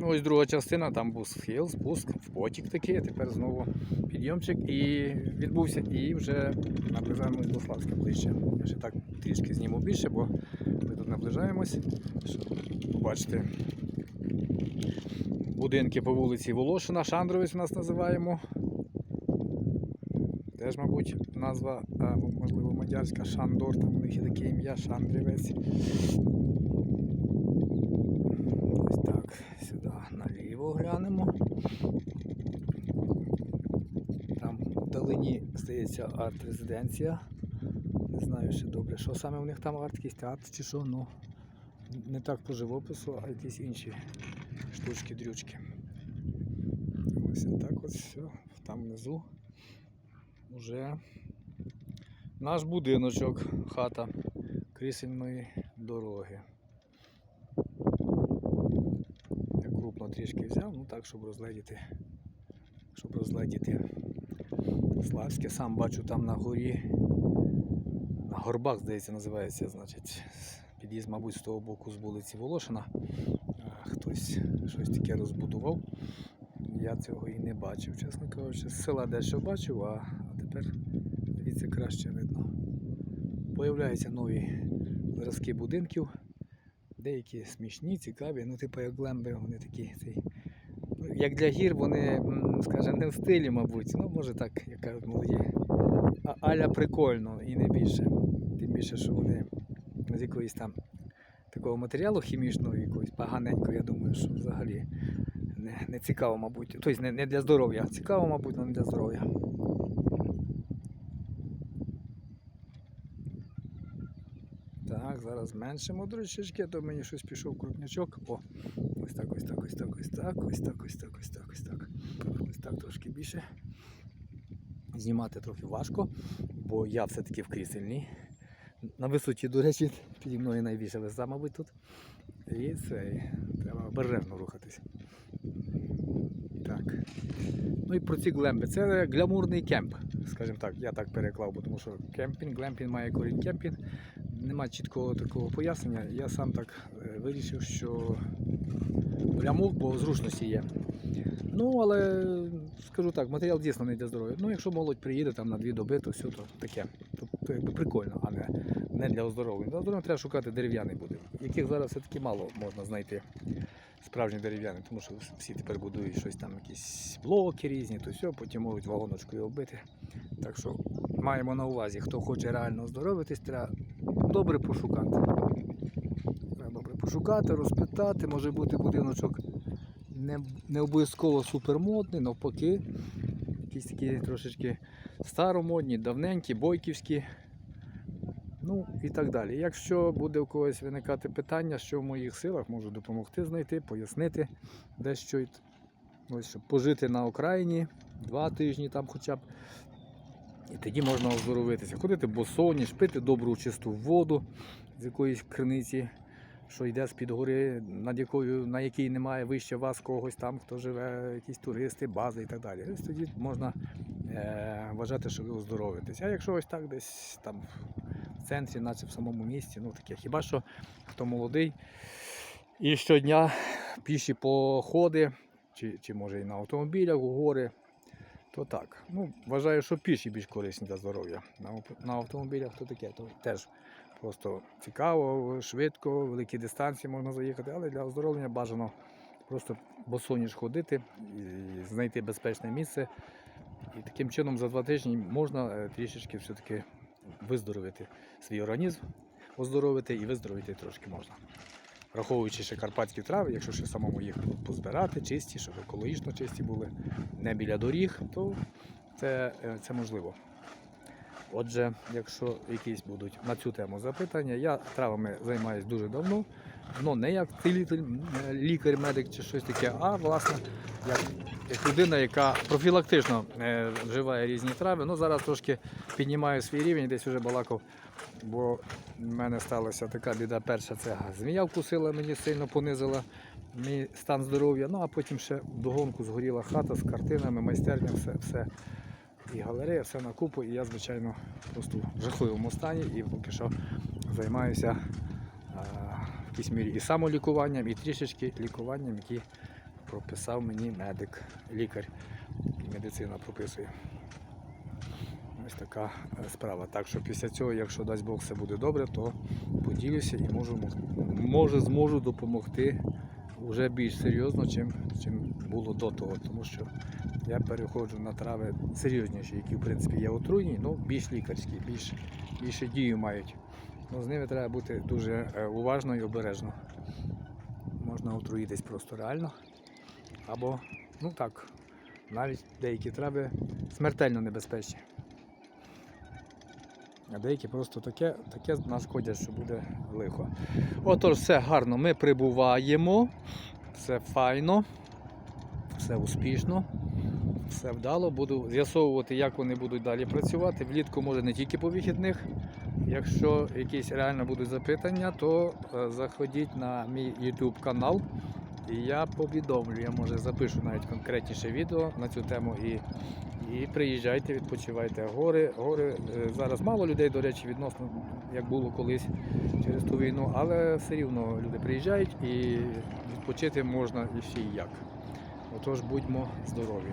Ну, ось друга частина, там був схил, спуск, в потік такий, а тепер знову підйомчик і відбувся. І вже наближаємось до Славська ближче. Я ще так трішки зніму більше, бо ми тут наближаємось. Щоб побачити будинки по вулиці Волошина, Шандровець у нас називаємо. Теж, мабуть, назва, а, можливо, мадярська Шандор, там у них є таке ім'я Шандрівець. Ось так, сюди глянемо. Там вдалині здається арт-резиденція. Не знаю ще добре, що саме у них там арт, якийсь театр чи що, ну не так по живопису, а якісь інші штучки, дрючки. Ось так ось все. Там внизу вже наш будиночок, хата крісельної дороги. Я крупно трішки взяв, ну так, щоб розгледіти. Щоб розгледіти Славське. Сам бачу там на горі. На горбах, здається, називається, значить, під'їзд, мабуть, з того боку з вулиці Волошина. Хтось щось таке розбудував. Я цього і не бачив, чесно кажучи. З села дещо бачив, а, тепер звідси краще видно. Появляються нові зразки будинків. Деякі смішні, цікаві, ну, типу як глемби, вони такі. Цей, ну, як для гір, вони, скажімо, не в стилі, мабуть. Ну, може так, як кажуть молоді. Аля прикольно і не більше. Тим більше, що вони з якоїсь там такого матеріалу хімічного, якогось поганенького, я думаю, що взагалі не, не цікаво, мабуть. Тобто не, не для здоров'я. Цікаво, мабуть, але не для здоров'я. Зараз зменшимо трішечки, то мені щось пішов крупнячок. О, ось так, ось так, ось так, ось так, ось так, ось так, ось так, ось так. Ось так трошки більше. Знімати трохи важко, бо я все-таки в крісельній. На висоті, до речі, піді мною найбільша висота, мабуть, тут. І це треба обережно рухатись. Так. Ну і про ці глемби. Це глямурний кемп, скажімо так, я так переклав, бо тому що кемпінг, глемпінг має корінь кемпінг. Нема чіткого такого пояснення. Я сам так е, вирішив, що глямур, бо зручності є. Ну, але скажу так, матеріал дійсно не для здоров'я. Ну, якщо молодь приїде там на дві доби, то все то таке. То, то якби прикольно, а не, не для оздоровлення. Для оздоровлення треба шукати дерев'яний будинок, яких зараз все-таки мало можна знайти справжні дерев'яні, тому що всі тепер будують щось там, якісь блоки різні, то все, потім можуть вагоночкою оббити. Так що маємо на увазі, хто хоче реально оздоровитись, треба добре пошукати. Треба добре пошукати, розпитати, може бути будиночок не, не обов'язково супермодний, навпаки, якісь такі трошечки старомодні, давненькі, бойківські. Ну і так далі. Якщо буде у когось виникати питання, що в моїх силах, можу допомогти знайти, пояснити дещо. Ось, щоб пожити на окраїні два тижні там хоча б. І тоді можна оздоровитися. Ходити босоніж, пити добру чисту воду з якоїсь криниці, що йде з-під гори, над якою, на якій немає вище вас когось там, хто живе, якісь туристи, бази і так далі. Ось тоді можна е, вважати, що ви оздоровитесь. А якщо ось так десь там в центрі, наче в самому місті, ну таке. Хіба що хто молодий і щодня піші походи, чи, чи може і на автомобілях у гори, то так. Ну, вважаю, що піші більш корисні для здоров'я. На, на автомобілях то таке, то теж просто цікаво, швидко, великі дистанції можна заїхати, але для оздоровлення бажано просто босоніж ходити і знайти безпечне місце. І таким чином за два тижні можна е, трішечки все-таки виздоровити свій організм, оздоровити і виздоровити трошки можна. Враховуючи ще карпатські трави, якщо ще самому їх позбирати, чисті, щоб екологічно чисті були, не біля доріг, то це, е, це можливо. Отже, якщо якісь будуть на цю тему запитання, я травами займаюся дуже давно. Ну, не як е, лікар, медик чи щось таке, а власне як, як людина, яка профілактично е, вживає різні трави. Ну, зараз трошки піднімаю свій рівень, десь вже балакав, бо в мене сталася така біда. Перша це змія вкусила, мені сильно понизила мій стан здоров'я. Ну а потім ще вдогонку згоріла хата з картинами, майстерня, все, все. І галерея, все на купу, і я, звичайно, просто в жахливому стані і поки що займаюся а, в якійсь мірі і самолікуванням, і трішечки лікуванням, які прописав мені медик, лікар. Медицина прописує. Ось така е, справа. Так що після цього, якщо дасть Бог все буде добре, то поділюся і можу, може зможу допомогти вже більш серйозно, чим, чим було до того. Тому що я переходжу на трави серйозніші, які в принципі є отруйні, але більш лікарські, більш, більше дію мають. Ну, з ними треба бути дуже е, уважно і обережно. Можна отруїтись просто реально. Або, ну так, навіть деякі трави смертельно небезпечні. А деякі просто таке, таке нашкодять, що буде лихо. Отож, все гарно, ми прибуваємо, все файно, все успішно, все вдало. Буду з'ясовувати, як вони будуть далі працювати. Влітку може не тільки по вихідних. Якщо якісь реально будуть запитання, то е, заходіть на мій YouTube канал. І я повідомлю, я може запишу навіть конкретніше відео на цю тему і, і приїжджайте, відпочивайте. Гори, гори е, зараз мало людей, до речі, відносно як було колись через ту війну, але все рівно люди приїжджають і відпочити можна і й як. Отож будьмо здорові.